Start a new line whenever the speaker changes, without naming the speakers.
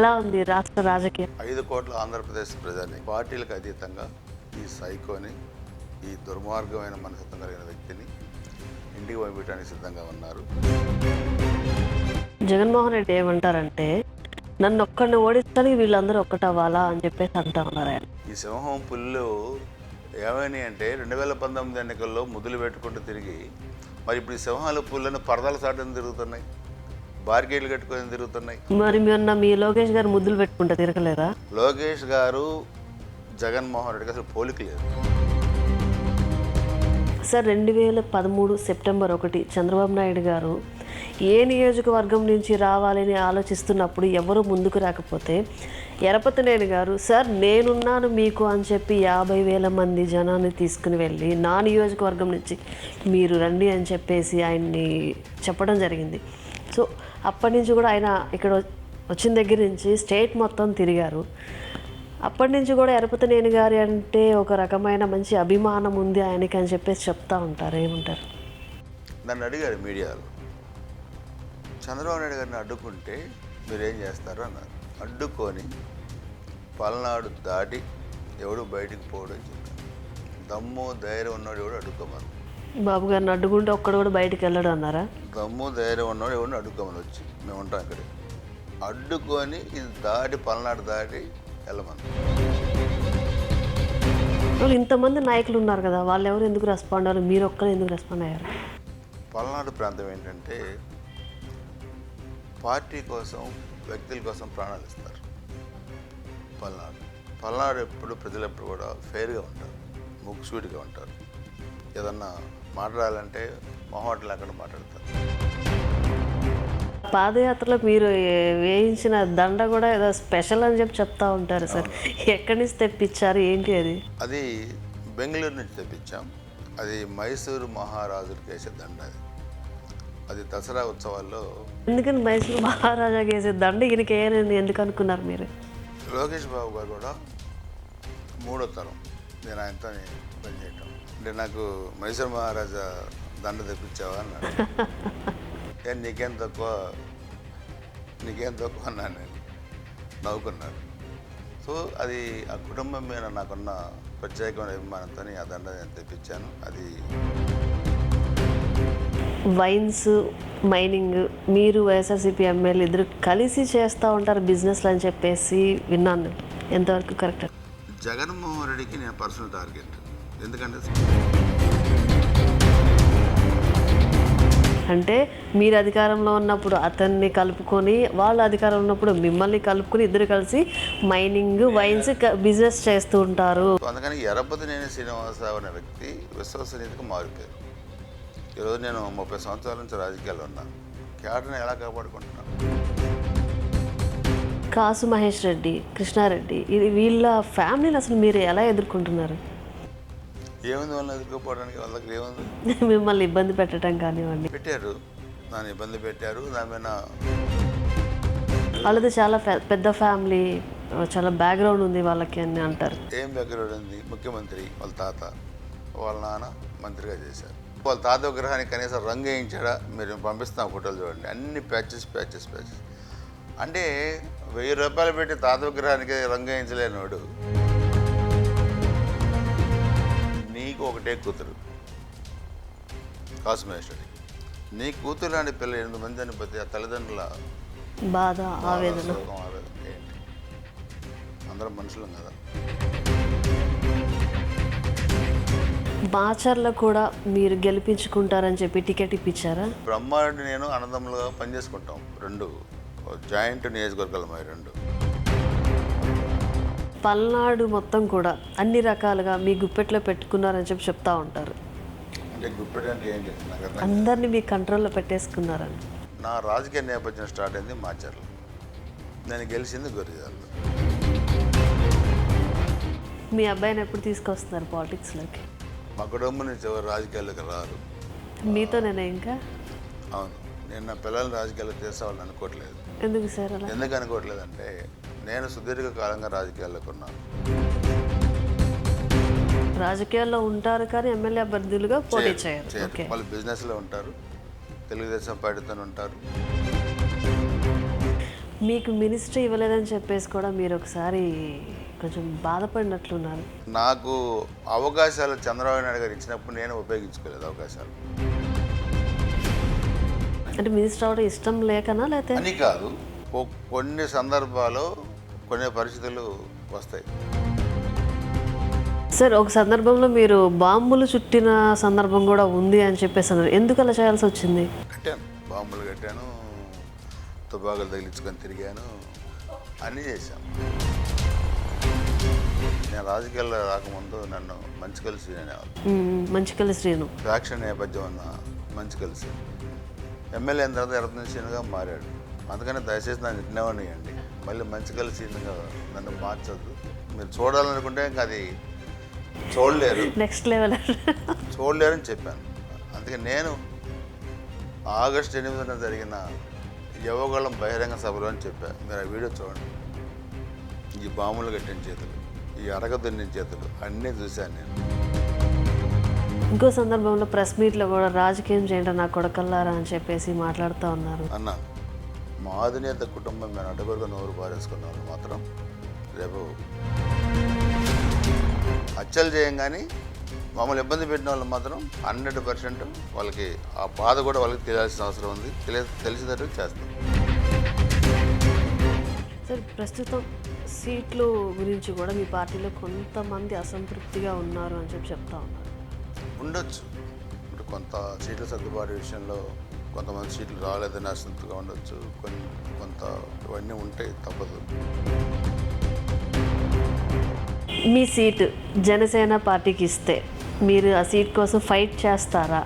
ఎలా ఉంది రాష్ట్ర రాజకీయం?
ఐదు కోట్ల ఆంధ్రప్రదేశ్ ప్రజల్ని పార్టీలకు అతీతంగా ఈ సైకోని ఈ దుర్మార్గమైన మనస్తత్వం కలిగిన వ్యక్తిని ఇంటికి పంపించడానికి సిద్ధంగా ఉన్నారు.
జగన్మోహన్ రెడ్డి ఏమంటారంటే నన్ను ఒక్కడిని ఓడించడానికి వీళ్ళందరూ ఒక్కటవ్వాలా అని చెప్పేసి అంటా ఉన్నారు ఆయన.
ఈ సింహం పుల్లు ఏమని అంటే రెండు వేల పంతొమ్మిది ఎన్నికల్లో ముద్దులు పెట్టుకుంటూ తిరిగి మరి ఇప్పుడు ఈ సింహాలు పుల్లను పరదాల సాటని తిరుగుతున్నాయి. బార్గేట్లు కట్టుకొని తిరుగుతున్నాయి.
మరి మొన్న మీ లోకేష్ గారు ముద్దులు పెట్టుకుంటే తిరగలేదా
లోకేష్ గారు జగన్మోహన్ రెడ్డికి అసలు పోలిక లేదు.
సార్ రెండు వేల పదమూడు సెప్టెంబర్ ఒకటి చంద్రబాబు నాయుడు గారు ఏ నియోజకవర్గం నుంచి రావాలని ఆలోచిస్తున్నప్పుడు ఎవరు ముందుకు రాకపోతే ఎరపతినేని గారు సార్ నేనున్నాను మీకు అని చెప్పి యాభై వేల మంది జనాన్ని తీసుకుని వెళ్ళి నా నియోజకవర్గం నుంచి మీరు రండి అని చెప్పేసి ఆయన్ని చెప్పడం జరిగింది. సో అప్పటి నుంచి కూడా ఆయన ఇక్కడ వచ్చిన దగ్గర నుంచి స్టేట్ మొత్తం తిరిగారు. అప్పటి నుంచి కూడా ఎరపతినేని గారి అంటే ఒక రకమైన మంచి అభిమానం ఉంది ఆయనకి అని చెప్పేసి చెప్తా ఉంటారు. ఏమంటారు?
నన్ను అడిగారు మీడియాలో. చంద్రబాబు నాయుడు గారిని అడ్డుకుంటే మీరేం చేస్తారు అన్నారు. అడ్డుకొని పల్నాడు దాటి ఎవడు బయటికి పోవడం చెప్పారు. దమ్ము ధైర్యం ఉన్నాడు ఎవడు అడ్డుకోమన్నారు
బాబు గారిని అడ్డుకుంటే ఒక్కడు కూడా బయటికి వెళ్ళడం అన్నారా?
దమ్ము ధైర్యం ఉన్నాడు ఎవడిని అడ్డుకోమని వచ్చి. మేము ఉంటాం ఇక్కడే. అడ్డుకొని ఇది దాటి పల్నాడు దాటి వెళ్ళమని
వాళ్ళు ఇంతమంది నాయకులు ఉన్నారు కదా వాళ్ళు ఎవరు ఎందుకు రెస్పాండ్ అవ్వాలి మీరు ఒక్కరు ఎందుకు రెస్పాండ్ అయ్యారు?
పల్నాడు ప్రాంతం ఏంటంటే పార్టీ కోసం వ్యక్తుల కోసం ప్రాణాలు ఇస్తారు. పల్నాడు. పల్నాడు ఎప్పుడు ప్రజలు ఎప్పుడు కూడా ఫెయిర్గా ఉంటారు. ముగ్గుసూటిగా ఉంటారు. ఏదన్నా మాట్లాడాలంటే మొహమాటలు అక్కడ మాట్లాడతారు?
పాదయాత్రలో మీరు వేయించిన దండ కూడా ఏదో స్పెషల్ అని చెప్పి చెప్తా ఉంటారు సార్. ఎక్కడి నుంచి తెప్పించారు? ఏంటి అది?
అది బెంగళూరు నుంచి తెప్పించాం. అది మైసూరు మహారాజులకు వేసే దండ అది. అది దసరా ఉత్సవాల్లో
ఎందుకని మైసూరు మహారాజా వేసే దండ? ఈయనకి ఎందుకు అనుకున్నారు మీరు?
లోకేష్ బాబు గారు కూడా మూడో తరం. నేను ఆయనతో పనిచేయటం అంటే నాకు మైసూర్ మహారాజా దండ తెప్పించావా అన్నాడు. ఏ నీకేం తక్కువ? నీకేం తక్కువ అన్నాను నేను. నవ్వుకున్నాడు. సో అది ఆ కుటుంబం మీద నాకున్న ప్రత్యేకమైన అభిమానంతో ఆ దండ నేను తెప్పించాను. అది
వైన్స్ మైనింగ్ మీరు వైఎస్ఆర్సీపీ ఎమ్మెల్యే ఇద్దరు కలిసి చేస్తూ ఉంటారు బిజినెస్లు అని చెప్పేసి విన్నాను ఎంతవరకు కరెక్ట్?
జగన్మోహన్ రెడ్డికి నేను పర్సనల్ టార్గెట్. ఎందుకంటే
అంటే మీరు అధికారంలో ఉన్నప్పుడు అతన్ని కలుపుకొని వాళ్ళు అధికారంలో ఉన్నప్పుడు మిమ్మల్ని కలుపుకొని ఇద్దరు కలిసి మైనింగ్ వైన్స్ బిజినెస్ చేస్తూ ఉంటారు.
అందుకని ఎరపతినేని శ్రీనివాసరావు అనే వ్యక్తి విశ్వసనీయతకు మారిపోయారు ఈరోజు నేను ముప్పై సంవత్సరాల నుంచి రాజకీయాల్లో ఉన్నాను క్యాడర్ని ఎలా కాపాడుకుంటున్నాను
కాసు మహేష్ రెడ్డి కృష్ణారెడ్డి ఇది వీళ్ళ ఫ్యామిలీని అసలు మీరు ఎలా ఎదుర్కొంటున్నారు?
ఏముంది వాళ్ళని ఎదుర్కోపోవడానికి వాళ్ళ దగ్గర ఏముంది?
మిమ్మల్ని ఇబ్బంది పెట్టడం కానివ్వండి.
పెట్టారు. నన్ను ఇబ్బంది పెట్టారు. దాని మీద
వాళ్ళది చాలా పెద్ద ఫ్యామిలీ చాలా బ్యాక్గ్రౌండ్ ఉంది వాళ్ళకి అని అంటారు.
ఏం బ్యాక్గ్రౌండ్ ఉంది? ముఖ్యమంత్రి వాళ్ళ తాత వాళ్ళ నాన్న మంత్రిగా చేశారు. వాళ్ళ తాత విగ్రహానికి కనీసం రంగు వేయించాడా? మీరు పంపిస్తాం ఫోటోలు చూడండి. అన్ని ప్యాచెస్ ప్యాచెస్ ప్యాచెస్. అంటే వెయ్యి రూపాయలు పెట్టి తాత విగ్రహానికి రంగు వేయించలేనివాడు ఒకటే కూతురు. కాసుమేశ్వరి నీ కూతురు లాంటి పిల్ల ఎనిమిది మంది అని ప్రతి ఆ తల్లిదండ్రుల
బాధ ఆవేదన.
అందరం మనుషులం కదా.
మాచర్లో కూడా మీరు గెలిపించుకుంటారని చెప్పి టికెట్ ఇప్పించారా?
బ్రహ్మారెడ్డి నేను అన్నదమ్ములుగా పనిచేసుకుంటాం రెండు. జాయింట్ నియోజకవర్గాలు మరి రెండు.
పల్నాడు మొత్తం కూడా అన్ని రకాలుగా మీ గుప్పెట్లో పెట్టుకున్నారని చెప్పి చెప్తా ఉంటారు. అందరినీ మీ కంట్రోల్లో పెట్టేసుకున్నారని.
నా రాజకీయ నేపథ్యం స్టార్ట్ అయింది మాచర్ల. నేను గెలిచింది గొరిజాల్లో
మీ అబ్బాయిని ఎప్పుడు తీసుకొస్తున్నారు పాలిటిక్స్లోకి?
మా కుటుంబం నుంచి ఎవరు రాజకీయాల్లోకి రారు.
మీతో నేను ఇంకా?
అవును. నేను నా పిల్లల్ని రాజకీయాల్లో చేసేవాళ్ళని అనుకోవట్లేదు.
ఎందుకు సార్
ఎందుకు అనుకోవట్లేదంటే నేను సుదీర్ఘ కాలంగా రాజకీయాల్లోకి ఉన్నాను.
రాజకీయాల్లో ఉంటారు కానీ ఎమ్మెల్యే అభ్యర్థులుగా పోటీ చేయరు.
చేయరు.
ఓకే.
వాళ్ళు బిజినెస్లో ఉంటారు తెలుగుదేశం పార్టీతో ఉంటారు.
మీకు మినిస్ట్రీ ఇవ్వలేదని చెప్పేసి కూడా మీరు ఒకసారి కొంచెం బాధపడినట్లున్నారు.
నాకు అవకాశాలు చంద్రబాబు నాయుడు గారు ఇచ్చినప్పుడు నేను ఉపయోగించుకోలేదు అవకాశాలు.
అంటే మినిస్టర్ అవడం ఇష్టం లేకనా లేకపోతే
అని కాదు. కొన్ని సందర్భాలు కొన్ని పరిస్థితులు వస్తాయి.
సార్ ఒక సందర్భంలో మీరు బాంబులు చుట్టిన సందర్భం కూడా ఉంది అని చెప్పేసి అన్నారు. ఎందుకు అలా చేయాల్సి వచ్చింది?
కట్టాను బాంబులు కట్టాను తుపాకులు తగిలించుకొని తిరిగాను అన్నీ చేశాను నేను రాజకీయాల్లో రాకముందు నన్ను మంచి కలిసి అనేవాళ్ళు.
మంచికల్లి శ్రీను.
ఫ్యాక్షన్ నేపథ్యం ఉన్న మంచి కలిసి ఎమ్మెల్యే అయిన తర్వాత ఎర్రతని శ్రీనుగా మారాడు. అందుకని దయచేసి నన్ను ఇచ్చినవాడియండి మళ్ళీ మంచి కలిసి నన్ను మార్చొద్దు. మీరు చూడాలనుకుంటే ఇంకా అది చూడలేరు.
నెక్స్ట్ లెవెల్
చూడలేరని చెప్పాను. అందుకే నేను ఆగస్టు ఎనిమిదిన జరిగిన యువగళం బహిరంగ సభలో అని చెప్పాను మీరు ఆ వీడియో చూడండి. ఈ బాములు కట్టిన చేతులు ఈ అరగదున్న చేతులు అన్నీ చూశాను నేను.
ఇంకో సందర్భంలో ప్రెస్ మీట్లో కూడా రాజకీయం చేయండి నా కొడకల్లారా అని చెప్పేసి మాట్లాడుతూ ఉన్నారు.
అన్న మా అధినేత కుటుంబం మేము అడ్డగొరగా నోరు పారేసుకున్నాను మాత్రం రేపు హత్యలు చేయం కానీ మమ్మల్ని ఇబ్బంది పెట్టిన వాళ్ళు మాత్రం హండ్రెడ్ పర్సెంట్ వాళ్ళకి ఆ బాధ కూడా వాళ్ళకి తెలియాల్సిన అవసరం ఉంది. తెలియ తెలిసేటట్టు చేస్తాం.
సార్ ప్రస్తుతం సీట్లు గురించి కూడా మీ పార్టీలో కొంతమంది అసంతృప్తిగా ఉన్నారు అని చెప్పి చెప్తా ఉన్నారు.
ఉండొచ్చు. ఇప్పుడు కొంత సీట్ల సర్దుబాటు విషయంలో కొంతమంది సీట్లు రాలేదని అసంతృప్తిగా ఉండొచ్చు. కొన్ని కొంత ఇవన్నీ ఉంటాయి తప్పదు.
మీ సీటు జనసేన పార్టీకి ఇస్తే మీరు ఆ సీట్ కోసం ఫైట్ చేస్తారా?